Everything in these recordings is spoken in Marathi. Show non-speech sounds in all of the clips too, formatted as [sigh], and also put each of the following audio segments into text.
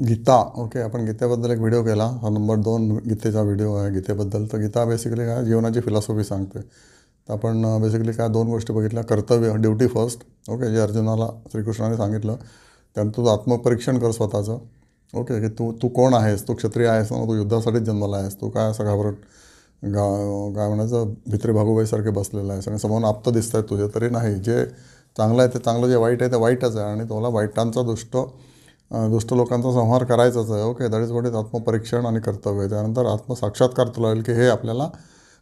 गीता ओके आपण गीतेबद्दल एक व्हिडिओ केला. हा नंबर दोन गीतेचा व्हिडिओ आहे गीतेबद्दल. तर गीता बेसिकली काय जीवनाची फिलॉसॉफी सांगते. तर आपण बेसिकली काय दोन गोष्टी बघितल्या. कर्तव्य ड्युटी फर्स्ट ओके जे अर्जुनाला श्रीकृष्णाने सांगितलं. त्यानंतर तू आत्मपरीक्षण कर स्वतःचं. ओके की तू तू कोण आहेस? तू क्षत्रिय आहेस ना? तू युद्धासाठीच जन्माला आहेस. तू काय असं घाबरट गा काय म्हणायचं भित्री भागूबाईसारखे बसलेलं आहेस. आणि समोर आप्त दिसत आहेत तुझे. तरी नाही. जे चांगलं आहे ते चांगलं जे वाईट आहे ते वाईटच आहे. आणि तुला वाईटांचा दुष्ट दुष्ट लोकांचा संहार करायचाच आहे. Okay that is what is आत्मपरीक्षण आणि कर्तव्य. त्यानंतर आत्मसाक्षात्कार तुला येईल की हे आपल्याला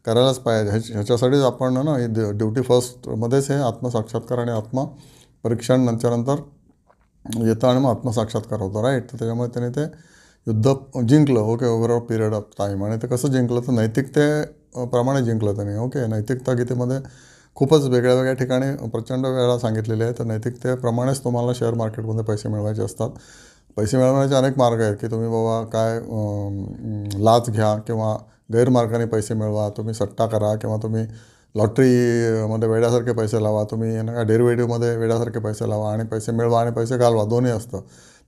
करायलाच पाहिजे. ह्या ह्याच्यासाठीच आपण ना हे ड्युटी फर्स्टमध्येच हे आत्मसाक्षात्कार आणि आत्मपरीक्षण नंतरनंतर येतं आणि मग आत्मसाक्षात्कार होतो राईट तर त्याच्यामुळे त्याने ते युद्ध जिंकलं. Okay over a period of time आणि ते कसं जिंकलं? तर नैतिकते प्रमाणे जिंकलं त्याने. ओके नैतिकता गीतेमध्ये खूपच वेगळ्या वेगळ्या ठिकाणी प्रचंड वेळा सांगितलेले आहे तर नैतिकतेप्रमाणेच तुम्हाला शेअर मार्केटमध्ये पैसे मिळवायचे असतात. पैसे मिळवण्याचे अनेक मार्ग आहेत की तुम्ही बाबा काय लाच घ्या किंवा गैरमार्गाने पैसे मिळवा तुम्ही सट्टा करा किंवा तुम्ही लॉटरीमध्ये वेड्यासारखे पैसे लावा तुम्ही ना काय डेरिव्हेटिव्हमध्ये वेड्यासारखे पैसे लावा आणि पैसे मिळवा आणि पैसे घालवा दोन्ही असतं.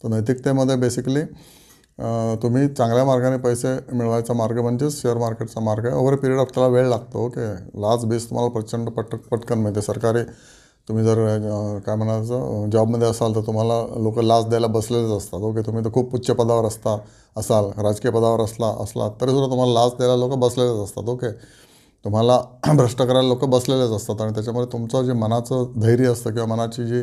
तर नैतिकतेमध्ये बेसिकली तुम्ही चांगल्या मार्गाने पैसे मिळवायचा मार्ग म्हणजेच शेअर मार्केटचा मार्ग आहे. ओव्हर पिरियड ऑफ त्याला वेळ लागतो ओके लास्ट बेस तुम्हाला प्रचंड पट पटकन मिळते. सरकारी तुम्ही जर काय म्हणायचं जॉबमध्ये असाल तर तुम्हाला लोक लाच द्यायला बसलेलेच असतात ओके तुम्ही तर खूप उच्च पदावर असता असाल राजकीय पदावर असला असला तरीसुद्धा तुम्हाला लाच द्यायला लोक बसलेलेच असतात ओके तुम्हाला [clears throat] भ्रष्ट करायला लोक बसलेलेच असतात आणि त्याच्यामुळे तुमचं जे मनाचं धैर्य असतं किंवा मनाची जी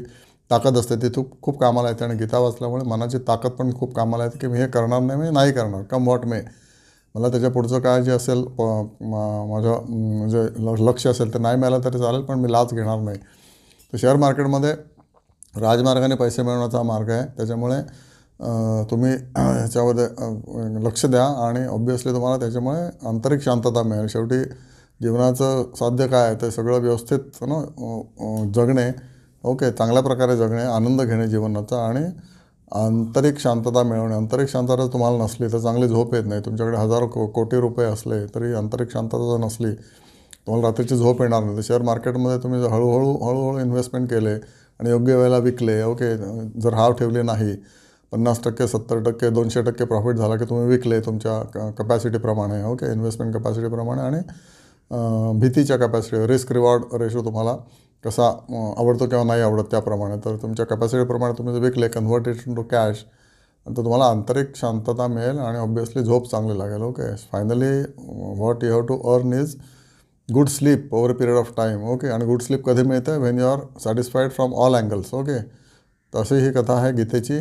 ताकद असते ती खूप खूप कामाला येते आणि गीता वाचल्यामुळे मनाची ताकद पण खूप कामाला येते की मी हे करणार नाही मी नाही करणार कम वॉट मे मला त्याच्या पुढचं काय जे असेल प माझं म्हणजे ल- लक्ष असेल ते नाही मिळालं तरी चालेल पण मी लाच घेणार नाही. तर शेअर मार्केटमध्ये राजमार्गाने पैसे मिळवण्याचा मार्ग आहे. त्याच्यामुळे तुम्ही ह्याच्यामध्ये लक्ष द्या आणि ऑब्वियसली तुम्हाला त्याच्यामुळे आंतरिक शांतता मिळेल. शेवटी जीवनाचं साध्य काय आहे ते सगळं व्यवस्थित ना जगणे ओके चांगल्या प्रकारे जगणे आनंद घेणे जीवनाचा आणि आंतरिक शांतता मिळवणे. आंतरिक शांतता जर तुम्हाला नसली तर चांगली झोप येत नाही. तुमच्याकडे हजारो को कोटी रुपये असले तरी आंतरिक शांतता जर नसली तुम्हाला रात्रीची झोप येणार नाही. तर शेअर मार्केटमध्ये तुम्ही जर हळूहळू हळूहळू इन्व्हेस्टमेंट केले आणि योग्य वेळेला विकले ओके जर हाव ठेवले नाही पन्नास टक्के सत्तर टक्के दोनशे टक्के प्रॉफिट झाला की तुम्ही विकले तुमच्या क कपॅसिटीप्रमाणे ओके इन्व्हेस्टमेंट कपॅसिटीप्रमाणे आणि भीतीच्या कपॅसिटी रिस्क रिवॉर्ड रेशो तुम्हाला कसा आवडतो किंवा नाही आवडत त्याप्रमाणे. तर तुमच्या कॅपॅसिटीप्रमाणे तुम्ही जर विकले कन्व्हर्टेड टू कॅश तर तुम्हाला आंतरिक शांतता मिळेल आणि ऑब्वियसली झोप चांगली लागेल. Okay finally what you have to earn is good sleep over period of time okay आणि गुड स्लीप कधी मिळतं? When you are satisfied from all angles okay तशी ही कथा आहे गीतेची.